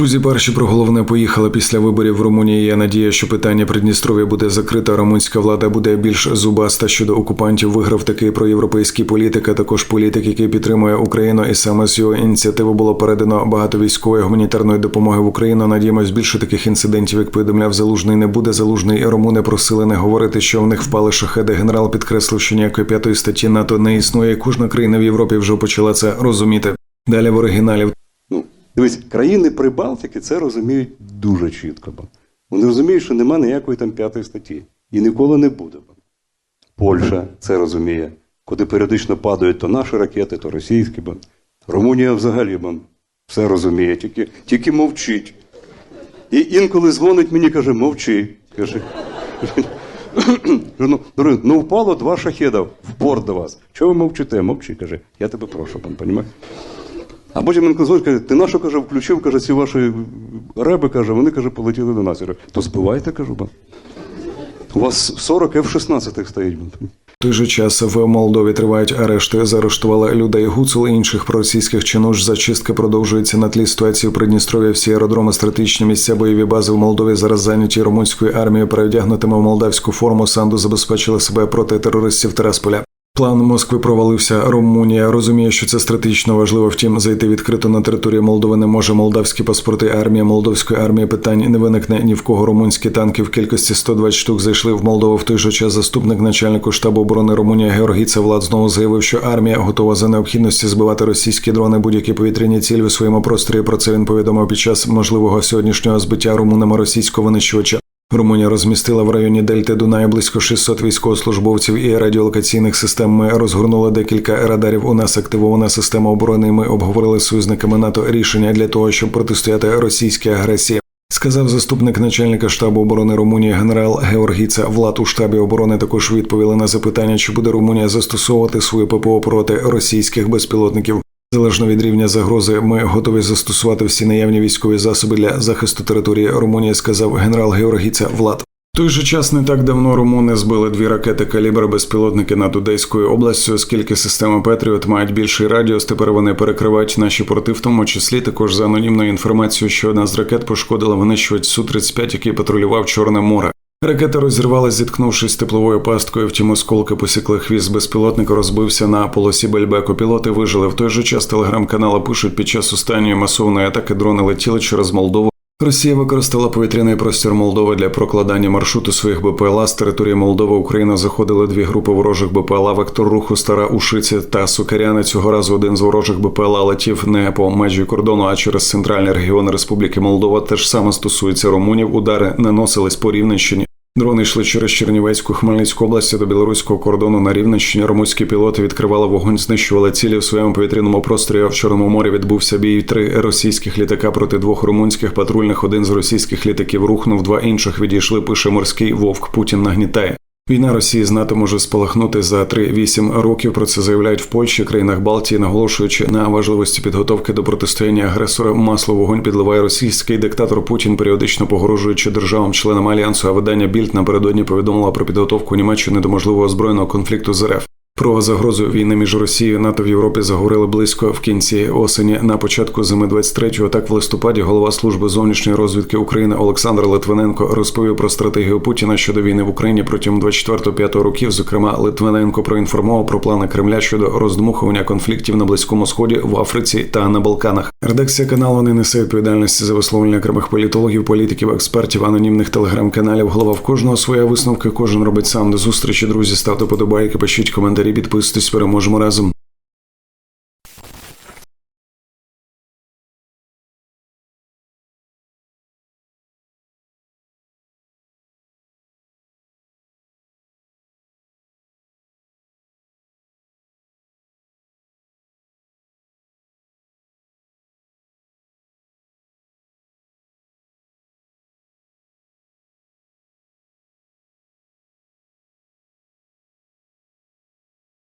Друзі, перші про головне поїхали після виборів в Румунії. Є надія, що питання Придністров'я буде закрито. Румунська влада буде більш зубаста щодо окупантів. Виграв такий проєвропейський політик, а також політик, який підтримує Україну. І саме з його ініціативи було передано багато військової гуманітарної допомоги в Україну. Надіємось, більше таких інцидентів, як повідомляв залужний, не буде. Залужний і румуни просили не говорити, що в них впали шахеди. Генерал підкреслив, що ніякої п'ятої статті НАТО не існує. Кожна країна в Європі вже почала це розуміти. Далі в оригіналі Ну, дивись, країни Прибалтики це розуміють дуже чітко. Вони розуміють, що нема ніякої там п'ятої статті. І ніколи не буде. Польща це розуміє. Куди періодично падають то наші ракети, то російські. Румунія взагалі все розуміє, тільки, тільки мовчить. І інколи дзвонить мені, каже, мовчи. Каже, ну, ну впало два шахеда в порт до вас. Чого ви мовчите? Мовчи, каже, я тебе прошу, пан, понімаєш? А потім він дзвонить, каже, ти на що каже, включив, каже, ці ваші реби, каже, вони каже, полетіли до нас. Я то збивайте, кажу, ба. У вас 40 F-16 стоїть. Той же час в Молдові тривають арешти. Заарештували людей Гуцул і інших проросійських чинуш. Зачистка продовжується на тлі ситуації в Придністров'ї. Всі аеродроми, стратегічні місця бойові бази в Молдові зараз зайняті румунською армією. Перевдягнутими в молдавську форму санду забезпечили себе проти терористів Терасполя. План Москви провалився. Румунія розуміє, що це стратегічно важливо. Втім, зайти відкрито на територію Молдови не може. Молдавські паспорти армія молдовської армії питань не виникне ні в кого. Румунські танки в кількості 120 штук зайшли в Молдову. В той же час заступник начальнику штабу оборони Румунії Георгій Цевлад знову заявив, що армія готова за необхідності збивати російські дрони будь-які повітряні цілі у своєму просторі. Про це він повідомив під час можливого сьогоднішнього збиття румунами російського винищувача. Румунія розмістила в районі Дельти Дунаю близько 600 військовослужбовців і радіолокаційних систем. Ми розгорнули декілька радарів. У нас активована система оборони. Ми обговорили з союзниками НАТО рішення для того, щоб протистояти російській агресії. Сказав заступник начальника штабу оборони Румунії генерал Георгіца Влад у штабі оборони також відповіли на запитання, чи буде Румунія застосовувати свою ППО проти російських безпілотників. Залежно від рівня загрози, ми готові застосувати всі наявні військові засоби для захисту території Румунії, сказав генерал Георгіца Влад. В той же час не так давно румуни збили дві ракети калібра безпілотники над Одеською областю, оскільки системи Петріот мають більший радіус. Тепер вони перекривають наші порти, в тому числі також за анонімною інформацією, що одна з ракет пошкодила винищувач су 35 який патрулював Чорне море. Ракета розірвалась, зіткнувшись тепловою пасткою. Втім, осколки посікли хвіст безпілотника, розбився на полосі Бельбеку. Пілоти вижили. В той же час телеграм-канали пишуть, під час останньої масовної атаки дрони летіли через Молдову. Росія використала повітряний простір Молдови для прокладання маршруту своїх БПЛА з території Молдови. Україна заходили дві групи ворожих БПЛА. Вектор руху Стара Ушиці та Сукаряни. Цього разу один з ворожих БПЛА летів не по межі кордону, а через центральний регіон Республіки Молдова. Те ж саме стосується румунів. Удари наносились по Рівненщині. Дрони йшли через Чернівецьку, Хмельницьку область до білоруського кордону на Рівненщині. Румунські пілоти відкривали вогонь, знищували цілі в своєму повітряному просторі. В Чорному морі відбувся бій. Три російських літака проти двох румунських патрульних. Один з російських літаків рухнув, два інших відійшли. Пише морський вовк. Путін нагнітає. Війна Росії з НАТО може спалахнути за 3-8 років. Про це заявляють в Польщі, країнах Балтії, наголошуючи на важливості підготовки до протистояння агресора. Масло вогонь підливає російський диктатор Путін, періодично погрожуючи державам-членам альянсу. А видання Більд напередодні повідомила про підготовку Німеччини до можливого збройного конфлікту з РФ. Про загрозу війни між Росією і НАТО в Європі заговорили близько в кінці осені. На початку зими 23-го, так в листопаді, голова служби зовнішньої розвідки України Олександр Литвиненко розповів про стратегію Путіна щодо війни в Україні протягом 24-5 років. Зокрема, Литвиненко проінформував про плани Кремля щодо роздмухування конфліктів на близькому сході, в Африці та на Балканах. Редакція каналу не несе відповідальності за висловлення окремих політологів, політиків, експертів, анонімних телеграм-каналів. Голова в кожного своя висновки. Кожен робить сам до зустрічі. Друзі, ставте подобайки, пишіть коментарі, підписуйтесь. Переможемо разом.